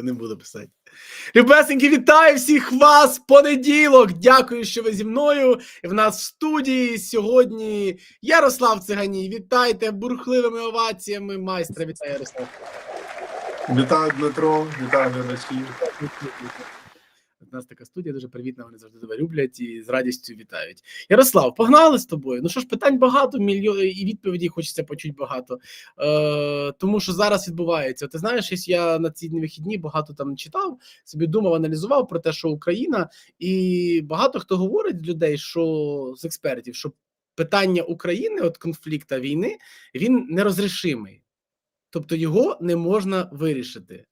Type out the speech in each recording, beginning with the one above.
Я не буду писати. Любесенькі, вітаю всіх вас! Понеділок! Дякую, що ви зі мною. В нас в студії сьогодні Ярослав Циганій. Вітайте бурхливими оваціями. Майстра, вітаю, Ярослав. Вітаю, Дмитро, вітаю глядачів. У нас така студія дуже привітна, вони завжди тебе люблять і з радістю вітають. Ярослав, погнали з тобою. Ну що ж, питань багато, мільйон і відповідей хочеться почути багато. Е, тому що зараз відбувається. Ти знаєш, я на ці дні вихідні багато там читав, собі думав, аналізував про те, що Україна, і багато хто говорить людей, що з експертів, що питання України, от конфлікта війни, він нерозрішимий. Тобто його не можна вирішити.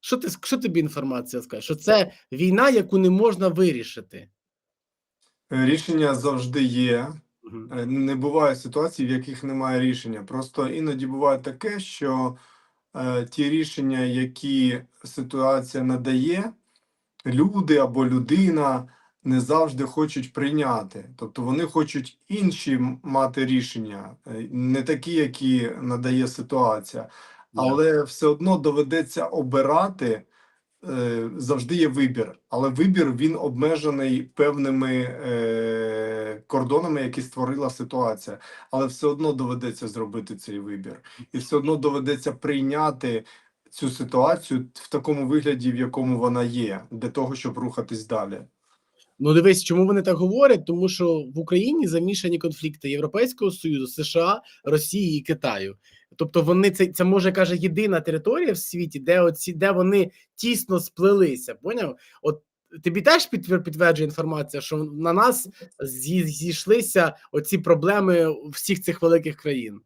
Що ти що тобі інформація скаже? Що це війна, яку не можна вирішити? Рішення завжди є. Е, Не буває ситуацій, в яких немає рішення. Просто іноді буває таке, що е, ті рішення, які ситуація надає, люди або людина не завжди хочуть прийняти. Тобто вони хочуть інші мати рішення, е, не такі, які надає ситуація. Але все одно доведеться обирати. е, Завжди є вибір, але вибір він обмежений певними е, кордонами, які створила ситуація. Але все одно доведеться зробити цей вибір, і все одно доведеться прийняти цю ситуацію в такому вигляді, в якому вона є, для того, щоб рухатись далі. Ну дивись, чому вони так говорять? Тому що в Україні замішані конфлікти Європейського Союзу, США, Росії і Китаю. Тобто вони це, це може каже єдина територія в світі, де оці де вони тісно сплелися. Поняв? От тобі теж підтверджує інформація, що на нас зійшлися оці проблеми всіх цих великих країн.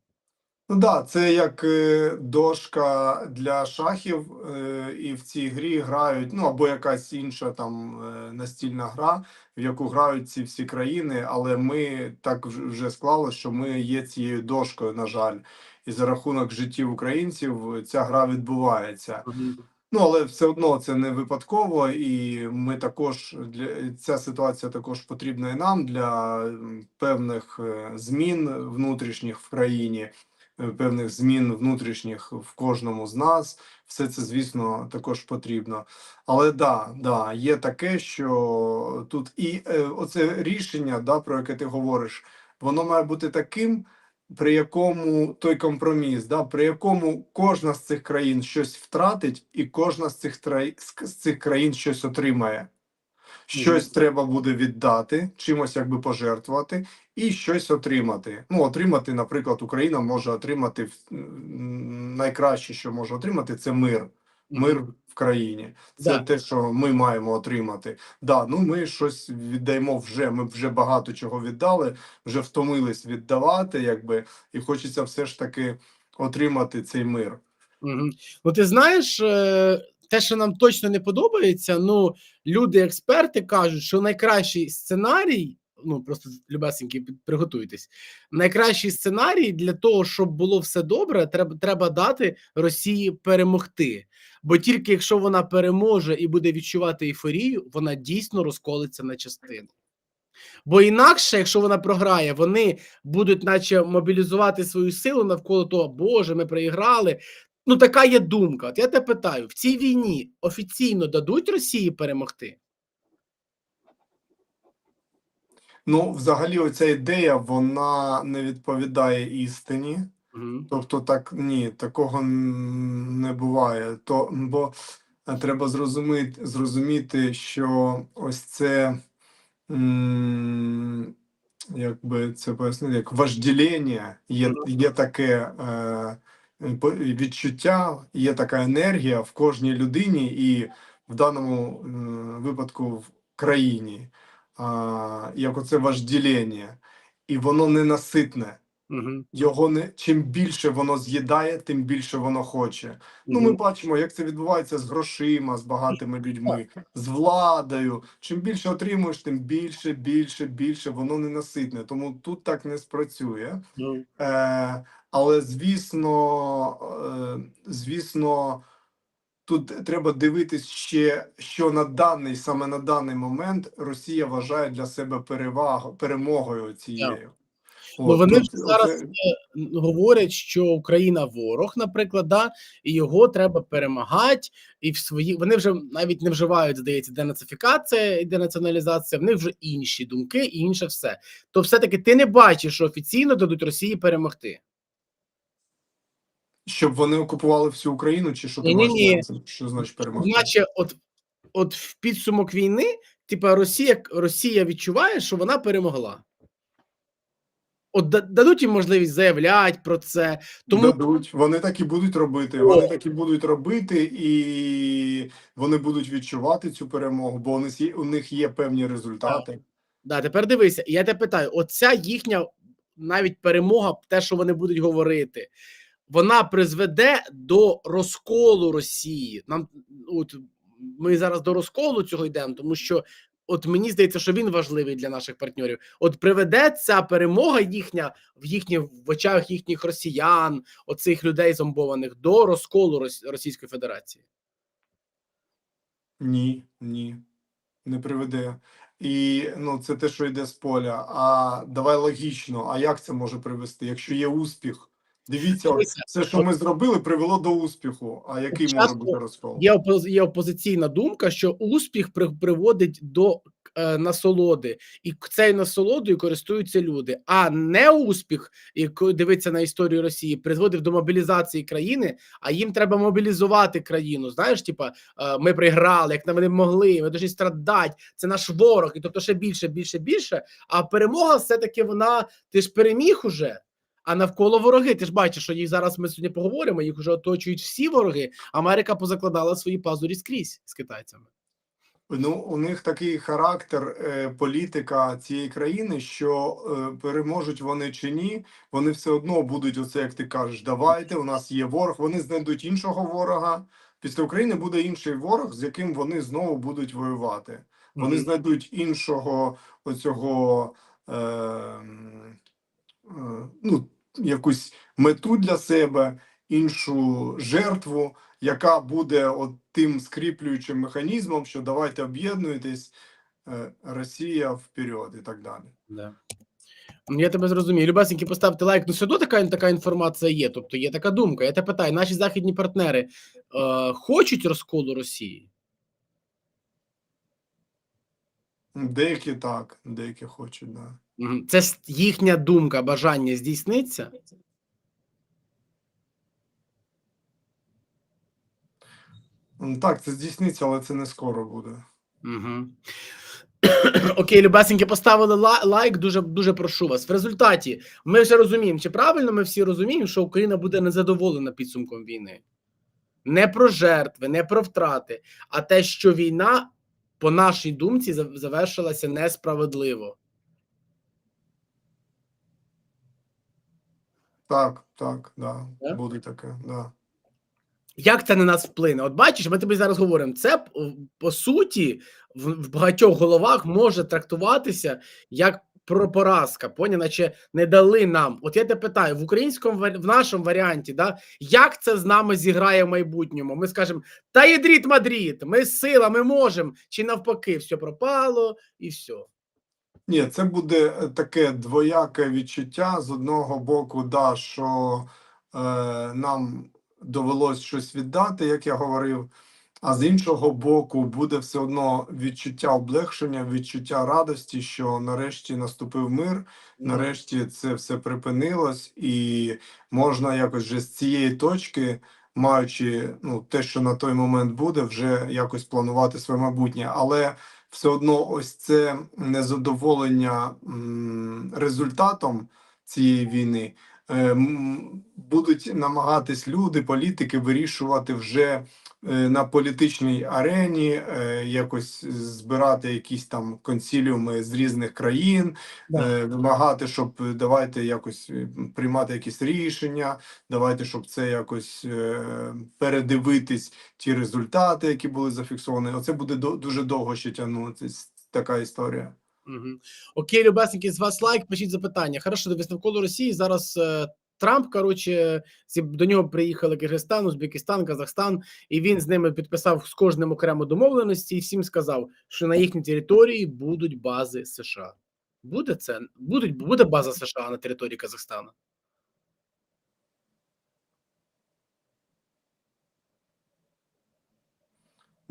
Ну да, це як е, дошка для шахів, е, і в цій грі грають, ну або якась інша там е, настільна гра, в яку грають ці всі країни, але ми так вж- вже склалося, що ми є цією дошкою, на жаль, і за рахунок життів українців ця гра відбувається. Ну, але все одно це не випадково, і ми також для ця ситуація також потрібна і нам для певних змін внутрішніх в країні, певних змін внутрішніх в кожному з нас. Все це, звісно, також потрібно. Але да, да, є таке, що тут і е, оце рішення, да, про яке ти говориш, воно має бути таким при якому той компроміс, да, при якому кожна з цих країн щось втратить, і кожна з цих з цих країн щось отримає. Щось треба буде віддати, чимось якби пожертвувати, і щось отримати. Ну, отримати, наприклад, Україна може отримати найкраще, що може отримати, це мир. Мир в країні. Це Да. те, що ми маємо отримати. Да, ну ми щось віддаємо вже. Ми вже багато чого віддали, вже втомились віддавати, якби, і хочеться все ж таки отримати цей мир. Угу. Ну, ти знаєш, е, те, що нам точно не подобається, ну, люди-експерти кажуть, що найкращий сценарій, ну просто любесенькі, приготуйтесь. Найкращий сценарій для того, щоб було все добре, треба, треба дати Росії перемогти. Бо тільки якщо вона переможе і буде відчувати ейфорію, вона дійсно розколиться на частини. Бо інакше, якщо вона програє, вони будуть, наче, мобілізувати свою силу навколо того, Боже, ми проіграли. Ну, така є думка. От я тебе питаю: в цій війні офіційно дадуть Росії перемогти? Ну, взагалі, оця ідея вона не відповідає істині. Угу. Тобто, так ні, такого не буває. То бо е, треба зрозуміти, зрозуміти, що ось це м, якби це пояснити, як вождеління, є, є таке е, відчуття, є така енергія в кожній людині, і в даному випадку в країні, а, як оце вождеління, і воно ненаситне. Угу. Його не чим більше воно з'їдає, тим більше воно хоче. Ну, ми бачимо, як це відбувається з грошима, з багатими людьми, з владою. Чим більше отримуєш, тим більше, більше, більше воно ненаситне. Тому тут так не спрацює. Ну, Е, але звісно, е, звісно, тут треба дивитись ще, що на даний саме на даний момент Росія вважає для себе перевагу перемогою цією. Ну, От, вони тут ж зараз оце- е, говорять, що Україна ворог, наприклад, да, і його треба перемагати. І в свої вони вже навіть не вживають, здається, денацифікація і денаціоналізація. В них вже інші думки і інше все. То все-таки ти не бачиш, що офіційно дадуть Росії перемогти. Щоб вони окупували всю Україну, чи що ти на увазі? Що значить перемогти? Наче, от, от в підсумок війни, типа Росія, Росія відчуває, що вона перемогла. От дадуть їм можливість заявляти про це, тому Дадуть, вони так і будуть робити. О. Вони так і будуть робити, і вони будуть відчувати цю перемогу, бо у них є, у них є певні результати. Да, тепер дивися, я тебе питаю: оця їхня навіть перемога, те, що вони будуть говорити, вона призведе до розколу Росії. Нам от ми зараз до розколу цього йдемо, тому що от мені здається, що він важливий для наших партнерів. От приведе ця перемога їхня в їхні в очах їхніх росіян, оцих людей зомбованих до розколу Російської Федерації. Ні, ні, не приведе. І ну, це те, що йде з поля. А давай логічно, а як це може привести? Якщо є успіх, дивіться, все, що ми зробили, привело до успіху. А який може бути розкол? Є, є опозиційна думка, що успіх при... приводить до е, насолоди, і цією насолодою користуються люди. А не успіх, який дивиться на історію Росії, призводив до мобілізації країни, а їм треба мобілізувати країну. Знаєш, типа е, ми приграли, як вони могли, ми дуже страдати. Це наш ворог, і тобто ще більше, більше, більше. А перемога все-таки вона ти ж переміг уже. А навколо вороги, ти ж бачиш, що їх зараз ми сьогодні поговоримо. Їх вже оточують всі вороги. Америка позакладала свої пазурі скрізь з китайцями. Ну, у них такий характер е, політика цієї країни, що е, переможуть вони чи ні, вони все одно будуть оце, як ти кажеш, давайте, у нас є ворог. Вони знайдуть іншого ворога. Після України буде інший ворог, з яким вони знову будуть воювати. Вони Мгм. знайдуть іншого оцього е, е, ну, якусь мету для себе, іншу жертву, яка буде от тим скріплюючим механізмом, що давайте об'єднуйтесь, е, Росія вперед і так далі. Да. Ну, Я тебе зрозумію. Любесеньки, поставте лайк. Ну, все одно така, така інформація є. Тобто є така думка. Я тебе питаю, наші західні партнери е, хочуть розколу Росії? Деякі так, деякі хочуть, да. Це їхня думка, бажання здійсниться? Так, це здійсниться, але це не скоро буде. Угу. Окей, Любесеньки, поставили лайк. Дуже дуже прошу вас. В результаті ми вже розуміємо, чи правильно ми всі розуміємо, що Україна буде незадоволена підсумком війни. Не про жертви, не про втрати, а те, що війна, по нашій думці, завершилася несправедливо. Так, так, да, так. буде таке, да. Як це на нас вплине? От бачиш, ми тобі зараз говоримо. Це по суті в, в багатьох головах може трактуватися як про поразка. Поня, наче не дали нам. От я тебе питаю в українському в нашому варіанті, да як це з нами зіграє в майбутньому? Ми скажемо, та єдріт Мадрід, ми сила, ми можемо, чи навпаки, все пропало і все. Ні, це буде е, таке двояке відчуття. З одного боку, да, що е, нам довелось щось віддати, як я говорив. А з іншого боку, буде все одно відчуття облегшення, відчуття радості, що нарешті наступив мир, нарешті це все припинилось, і можна якось вже з цієї точки, маючи ну, те, що на той момент буде, вже якось планувати своє майбутнє. Але все одно ось це незадоволення м, результатом цієї війни будуть намагатись люди, політики вирішувати вже е, на політичній арені, е, якось збирати якісь там консіліуми з різних країн, Да. е, вимагати, щоб е, давайте якось е, приймати якісь рішення, давайте, щоб це якось е, передивитись ті результати, які були зафіксовані. Оце буде дуже довго ще тягнутися така історія. Угу. Окей, любесники, з вас лайк, пишіть запитання. Хорошо, дивись, навколо Росії зараз е, Трамп, коротше, до нього приїхали Киргизстан, Узбекистан, Казахстан, і він з ними підписав з кожним окремо домовленості і всім сказав, що на їхній території будуть бази США. Буде це? Будуть, буде база США на території Казахстану?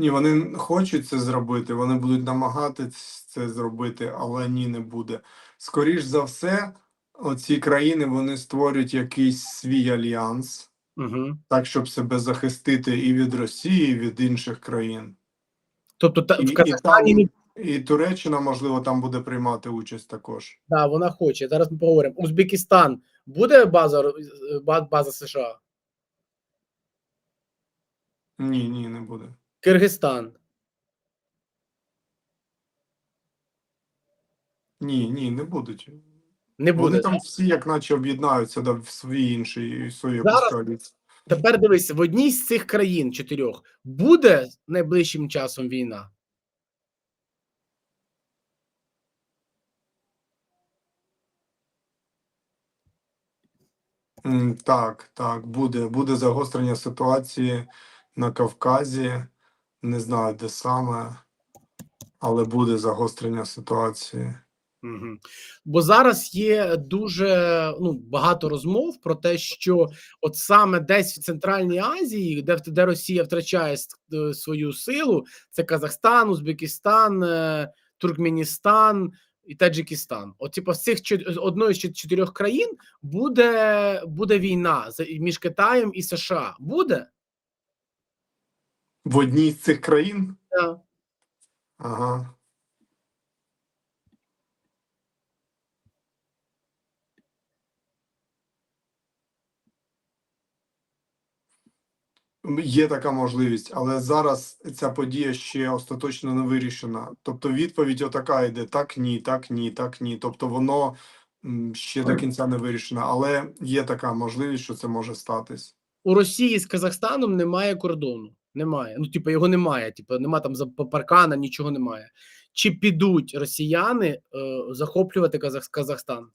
Ні, вони хочуть це зробити, вони будуть намагатись це зробити, але ні, не буде. Скоріш за все, оці країни вони створюють якийсь свій альянс, Угу. так щоб себе захистити і від Росії, і від інших країн. Тобто та, І, в і, Казахстані там, і Туреччина, можливо, там буде приймати участь також. да, вона хоче. Зараз ми поговоримо. Узбекистан буде база е, база США? Ні, ні, не буде. Киргизстан. Ні, ні, не будуть. Не Вони там всі, як наче, об'єднаються да, в свій інший в свою Зараз-. Тепер дивись, в одній з цих країн чотирьох буде найближчим часом війна. Так, так, буде. Буде загострення ситуації на Кавказі. Не знаю, де саме, але буде загострення ситуації. Угу. Бо зараз є дуже ну, багато розмов про те, що от саме десь в Центральній Азії, де, де Росія втрачає е, свою силу, це Казахстан, Узбекистан, е, Туркменістан і Таджикистан. От, типу, з цих одної з чотирьох країн буде, буде війна між Китаєм і США. Буде? В одній з цих країн? Так. Ага. Є така можливість, але зараз ця подія ще остаточно не вирішена. Тобто відповідь отака йде: так, ні, так, ні, так, ні. Тобто воно ще до кінця не вирішено, але є така можливість, що це може статись. У Росії з Казахстаном немає кордону. Немає. Ну, типу, його немає. Типу, немає там паркана, нічого немає. Чи підуть росіяни е, захоплювати Казах, Казахстан?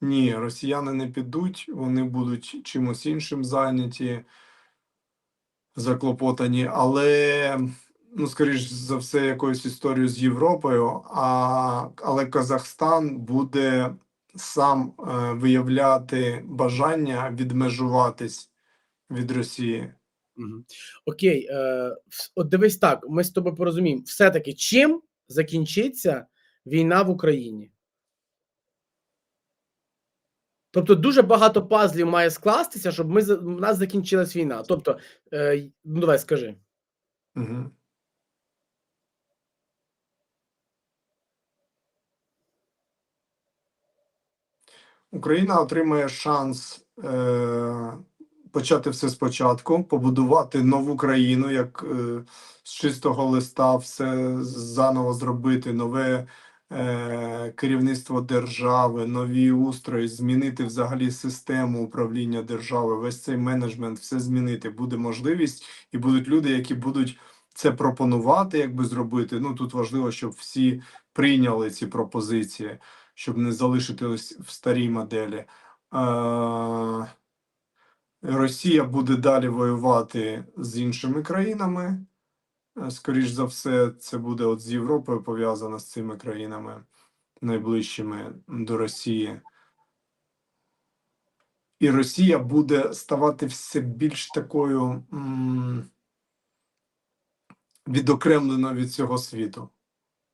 Ні, росіяни не підуть, вони будуть чимось іншим зайняті, заклопотані, але, ну, скоріш за все, якоюсь історією з Європою, а, але Казахстан буде сам е, виявляти бажання відмежуватись від Росії. Угу. Окей, е, от дивись так, ми з тобою порозуміємо. Все-таки чим закінчиться війна в Україні? Тобто дуже багато пазлів має скластися, щоб ми в нас закінчилась війна. Тобто, е, ну давай скажи. Угу. Україна отримає шанс е, почати все спочатку, побудувати нову країну, як е, з чистого листа, все заново зробити, нове е, керівництво держави, нові устрої, змінити взагалі систему управління держави, весь цей менеджмент, все змінити. Буде можливість, і будуть люди, які будуть це пропонувати, якби зробити. Ну тут важливо, щоб всі прийняли ці пропозиції щоб не залишитись в старій моделі. Росія буде далі воювати з іншими країнами. Скоріш за все, це буде от з Європою пов'язано з цими країнами найближчими до Росії. І Росія буде ставати все більш такою м, відокремленою від цього світу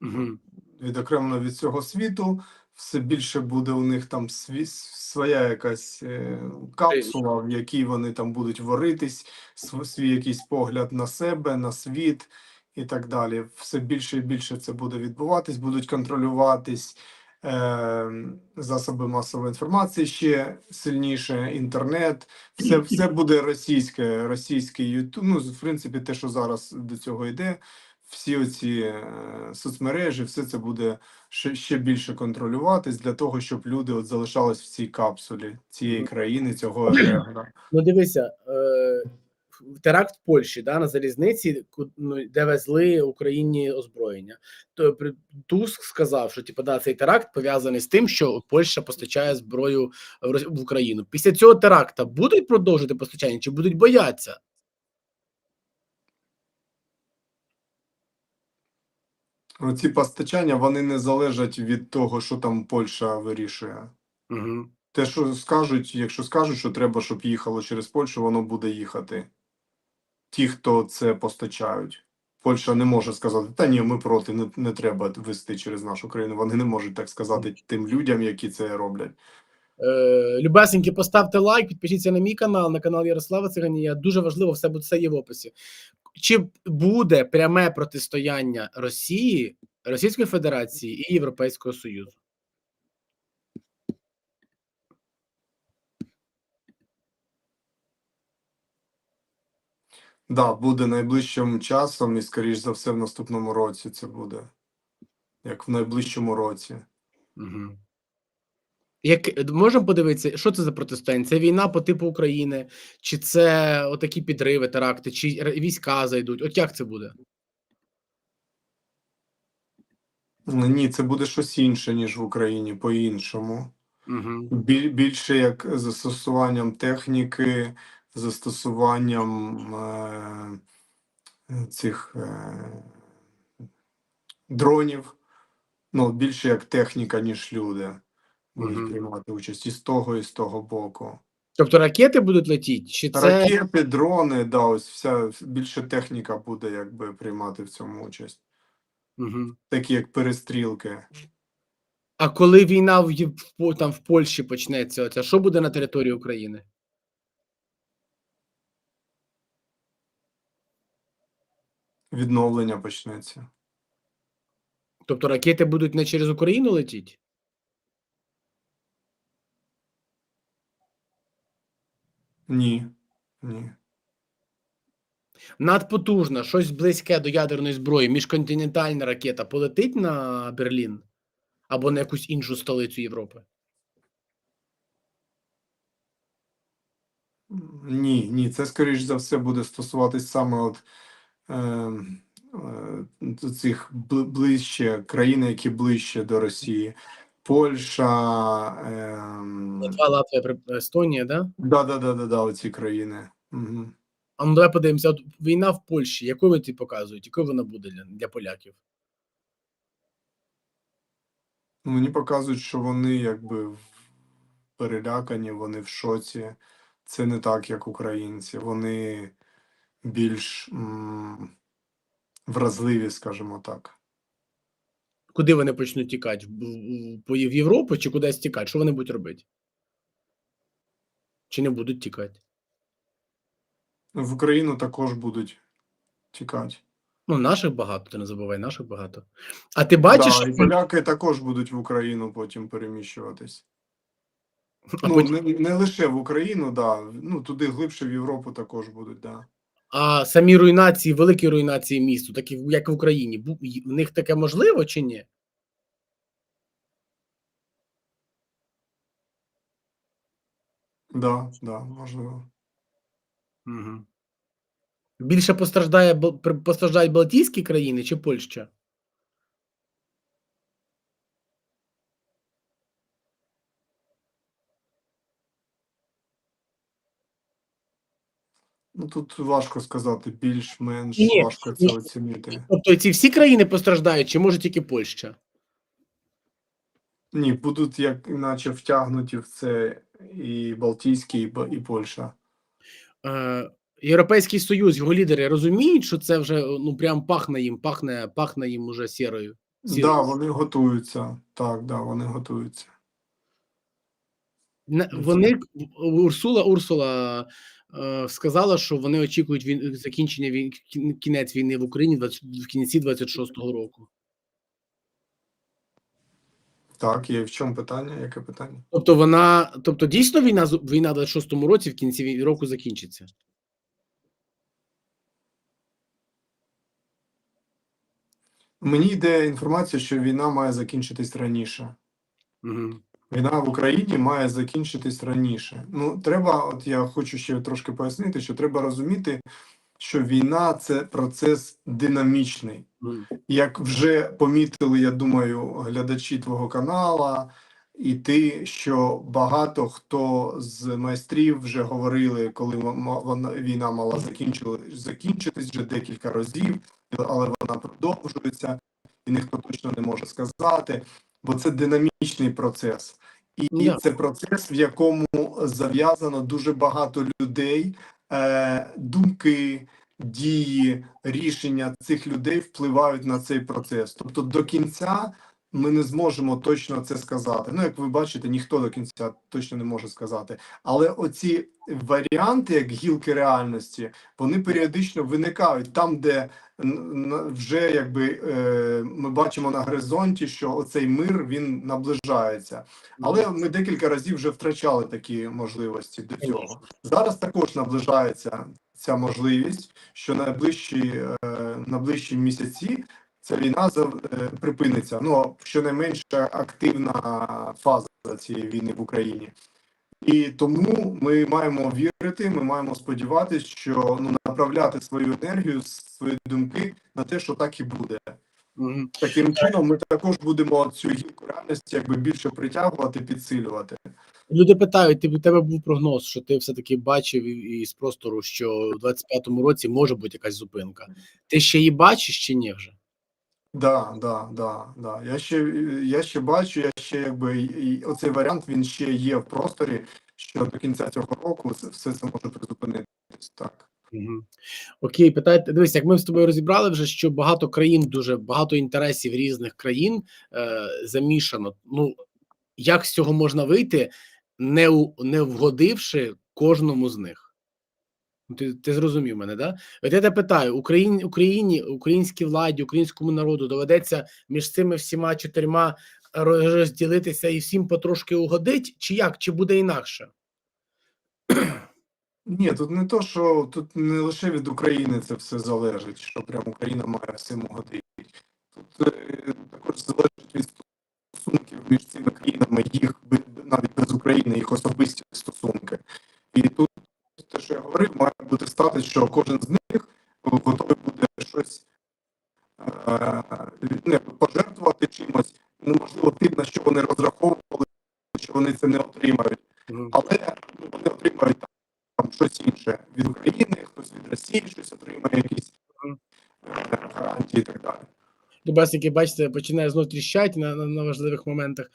Угу. відокремлено від цього світу. Все більше буде у них там сві, своя якась е, капсула, в якій вони там будуть варитись, св- свій якийсь погляд на себе, на світ і так далі. Все більше і більше це буде відбуватись, будуть контролюватись е, засоби масової інформації ще сильніше, інтернет. Все, все буде російське, російський Ютуб. Ну, в принципі, те, що зараз до цього йде всі оці е, соцмережі, все це буде ще, більше контролюватись для того, щоб люди от залишались в цій капсулі цієї країни, цього егрегора. Ну, дивися, е, теракт в Польщі да, на залізниці, ну, де везли Україні озброєння. То Туск сказав, що типу, да, цей теракт пов'язаний з тим, що Польща постачає зброю в в Україну. Після цього теракта будуть продовжувати постачання чи будуть боятися? Ці постачання вони не залежать від того, що там Польща вирішує. Угу. Те, що скажуть, якщо скажуть, що треба, щоб їхало через Польщу, воно буде їхати. Ті, хто це постачають. Польща не може сказати, та ні, ми проти, не, не треба вести через нашу країну. Вони не можуть так сказати тим людям, які це роблять. Е, Любесеньки, поставте лайк, підпишіться на мій канал, на канал Ярослава Циганія. Дуже важливо, все буде все є в описі. Чи буде пряме протистояння Росії, Російської Федерації і Європейського Союзу? Да, буде найближчим часом, і скоріш за все, в наступному році це буде. Як в найближчому році. Угу. Як можемо подивитися, що це за протистояння? Це війна по типу України, чи це отакі підриви, теракти, чи війська зайдуть? От як це буде? Ні, це буде щось інше, ніж в Україні, по-іншому. Угу. Біль, більше як застосуванням техніки, застосуванням е, цих е, дронів. Ну, більше як техніка, ніж люди будуть Мгм. приймати участь і з того, і з того боку. Тобто ракети будуть летіти? Чи це Ракети, дрони, да, ось вся більше техніка буде якби приймати в цьому участь. угу. Такі як перестрілки. А коли війна в, Єв- в По- там в Польщі почнеться, оця, що буде на території України? Відновлення почнеться. Тобто ракети будуть не через Україну летіти? Ні. Ні. Надпотужна, щось близьке до ядерної зброї, міжконтинентальна ракета полетить на Берлін або на якусь іншу столицю Європи? Ні, ні, це скоріш за все буде стосуватись саме от е, е, цих ближче країни, які ближче до Росії. Польща, е, Литва, Латвія, Естонія, да? да, да, да, да, да, оці країни. Угу. А ну давай подивимося. От війна в Польщі, якою вони ті показують, якою вона буде для, для поляків? Мені показують, що вони якби в- перелякані, вони в шоці. Це не так, як українці. Вони більш м, вразливі, скажімо так. Куди вони почнуть тікати? В, Європу чи кудись тікати? Що вони будуть робити? Чи не будуть тікати? В Україну також будуть тікати. Ну, наших багато, ти не забувай, наших багато. А ти бачиш, да, і поляки також будуть в Україну потім переміщуватись. а, Ну, потім- не, не лише в Україну, да. Ну, туди глибше в Європу також будуть, да. А самі руйнації, великі руйнації місту, такі як в Україні, в них таке можливо чи ні? Да, да, можливо. Угу. Більше постраждає постраждають Балтійські країни чи Польща? Тут важко сказати, більш-менш Ні, важко це ні. оцінити. Тобто ці всі країни постраждають, чи може тільки Польща? Ні, будуть як іначе втягнуті в це і Балтійські, і, і Польща. Е, Європейський Союз, його лідери розуміють, що це вже ну прям пахне їм, пахне, пахне їм уже сірою. Так, да, вони готуються. Так, да, вони готуються. Вони Урсула Урсула е, сказала, що вони очікують він закінчення війн кінець війни в Україні 20 в кінці 26-го року. Так, є в чому питання? Яке питання? Тобто вона, тобто дійсно війна війна в 26-му році в кінці року закінчиться. Мені йде інформація, що війна має закінчитись раніше. Угу. Війна в Україні має закінчитись раніше. Ну, треба, от я хочу ще трошки пояснити, що треба розуміти, що війна це процес динамічний. Як вже помітили, я думаю, глядачі твого канала, і ти, що багато хто з майстрів вже говорили, коли війна мала закінчитись вже декілька разів, але вона продовжується. і ніхто точно не може сказати, бо це динамічний процес. І yeah. це процес, в якому зав'язано дуже багато людей, е, думки, дії, рішення цих людей впливають на цей процес. Тобто до кінця ми не зможемо точно це сказати. Ну, як ви бачите, ніхто до кінця точно не може сказати. Але оці варіанти, як гілки реальності, вони періодично виникають там, де вже якби е, ми бачимо на горизонті, що оцей мир він наближається. Але ми декілька разів вже втрачали такі можливості до цього. Зараз також наближається ця можливість, що найближчі е, найближчі місяці ця війна е, припиниться. Ну щонайменше активна фаза цієї війни в Україні. І тому ми маємо вірити, ми маємо сподіватися, що ну направляти свою енергію, свої думки на те, що так і буде. Таким чином, ми також будемо цю гілку реальності якби більше притягувати, підсилювати. Люди питають, ти тебе був прогноз, що ти все-таки бачив із простору, що у 25-му році може бути якась зупинка. Ти ще її бачиш чи ні вже? Да, да, да, да. Я ще я ще бачу, я ще якби і- оцей варіант він ще є в просторі, що до кінця цього року все це може призупинитись. Так. Угу. Окей, питайте. Дивись, як ми з тобою розібрали вже, що багато країн, дуже багато інтересів різних країн е, замішано. Ну як з цього можна вийти, не, не вгодивши кожному з них? Ну, Ти, ти зрозумів мене, да? От я тебе питаю: Україні, Україні, українській владі, українському народу доведеться між цими всіма чотирма розділитися і всім потрошки угодить, чи як? Чи буде інакше? Ні, тут не то, що тут не лише від України це все залежить, що прям Україна має всім угодити. Тут е, також залежить від стосунків між цими країнами, їх навіть без України, їх особисті стосунки. І тут те, що я говорив, має бути статус, що кожен з них готовий буде щось е, не пожертвувати чимось, ну, можливо, тим, на що вони розраховували, що вони це не отримають але ну, вони отримають там, там щось інше від України, хтось від Росії щось отримає, якісь е, гарантії і так далі. Дубасики, бачите, починає знов тріщати на, на, на важливих моментах.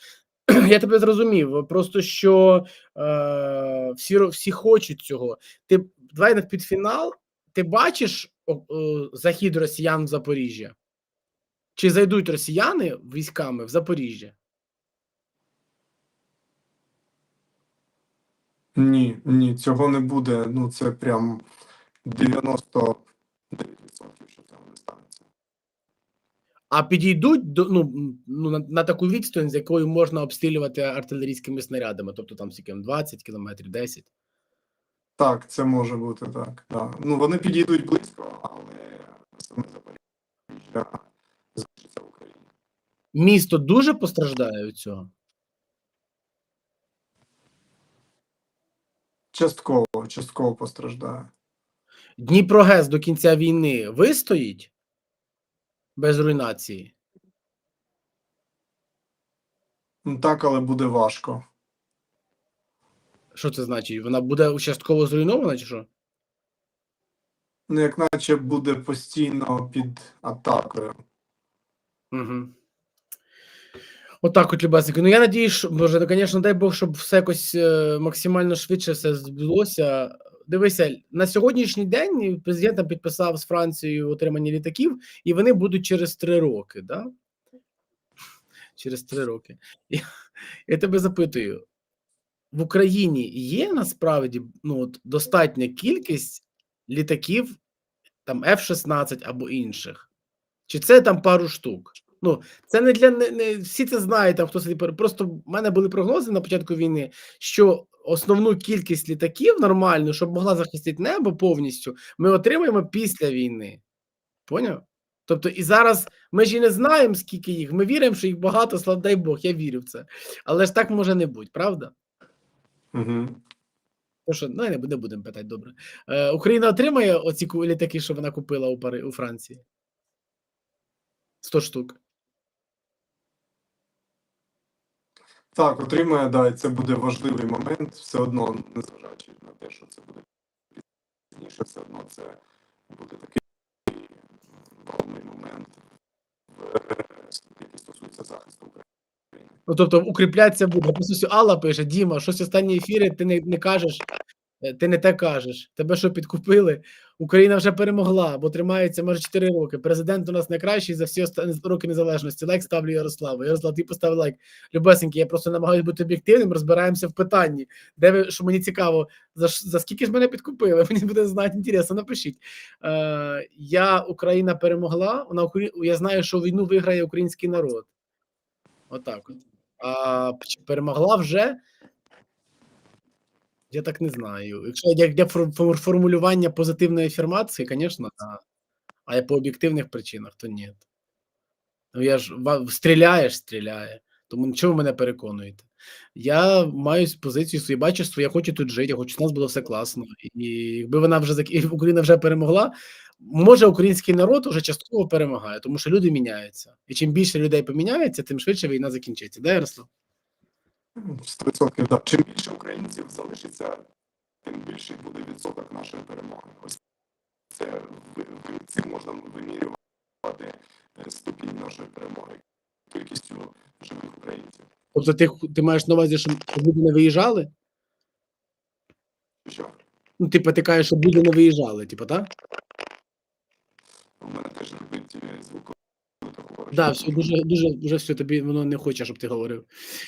Я тебе зрозумів. Просто що е, всі, всі хочуть цього. Ти давай на під фінал. Ти бачиш о, о, захід росіян в Запоріжжя? Чи зайдуть росіяни військами в Запоріжжя? Ні, ні, цього не буде. Ну це прям 99%, що цього не станеться. А підійдуть до ну, ну на, на таку відстань, з якою можна обстрілювати артилерійськими снарядами, тобто там скільки 20 кілометрів, 10. Так, це може бути так. Да. Ну вони підійдуть близько, але саме Запоріжжя залишиться в Україні. Місто дуже постраждає від цього. Частково, частково постраждає. Дніпрогес до кінця війни вистоїть без руйнації. Ну так, але буде важко. Що це значить? Вона буде частково зруйнована, чи що? Ну, як наче буде постійно під атакою. Угу. Отак, от, любасники. Ну я надію, що може, ну, звісно, дай Бог, щоб все якось е, максимально швидше все збулося. Дивися, на сьогоднішній день президент підписав з Францією отримання літаків, і вони будуть через три роки. Да? Через три роки. Я, я тебе запитую: в Україні є насправді ну, от, достатня кількість літаків, там F-16 або інших? Чи це там пару штук? Ну, це не для не, не всі це знають, там хто собі пере- просто в мене були прогнози на початку війни, що основну кількість літаків нормальну, щоб могла захистити небо повністю, ми отримаємо після війни. Поняв? Тобто, і зараз ми ж і не знаємо, скільки їх. Ми віримо, що їх багато, слава дай Бог, я вірю в це. Але ж так може не бути, правда? Угу. Ну що, ну, не, не будемо питати, добре. Е, Україна отримає оці літаки, що вона купила у, Пари, у Франції? 100 штук. Так, отримає, да, і це буде важливий момент, все одно, незважаючи на те, що це буде пізніше, все одно це буде такий головний момент який стосується захисту України. Ну, тобто, укріплятися буде. По суті, Алла пише: Діма, щось останні ефіри ти не, не кажеш, ти не те кажеш. Тебе що підкупили? Україна вже перемогла, бо тримається майже 4 роки. Президент у нас найкращий за всі останні роки незалежності. Лайк ставлю Ярославу. Ярослав, ти поставив лайк. Любесенький, я просто намагаюся бути об'єктивним, розбираємося в питанні. Де ви, що мені цікаво, за, за скільки ж мене підкупили? Мені буде знати інтересно, напишіть. Е, я Україна перемогла. Вона я знаю, що війну виграє український народ. Отак от. А чи перемогла вже? Я так не знаю. Якщо як для фор- фор- формулювання позитивної афірмації, звісно, да. А по об'єктивних причинах, то ні. Ну я ж стріляєш, стріляє. Тому чого ви мене переконуєте? Я маю позицію свою, бачу свою, я хочу тут жити, я хочу, щоб у нас було все класно. І якби вона вже і Україна вже перемогла, може український народ уже частково перемагає, тому що люди міняються. І чим більше людей поміняється, тим швидше війна закінчиться. Да, Ярослав? 100% так. Чим більше українців залишиться, тим більший буде відсоток нашої перемоги. Ось це цим можна вимірювати е, ступінь нашої перемоги кількістю живих українців. Тобто, ти, ти маєш на увазі, що люди не виїжджали? Що Ну, типу, ти кажеш, що люди не виїжджали, типу, так? у мене теж робить е, говориш. Да, все, дуже, дуже, дуже все тобі воно не хоче, щоб ти говорив.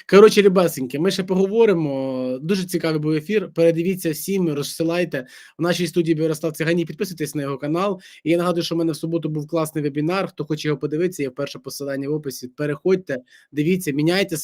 Коротше, рібасеньки, ми ще поговоримо. Дуже цікавий був ефір. Передивіться всім, розсилайте. В нашій студії Бірослав Цигані. Підписуйтесь на його канал. І я нагадую, що в мене в суботу був класний вебінар. Хто хоче його подивитися, є перше посилання в описі. Переходьте, дивіться, міняйте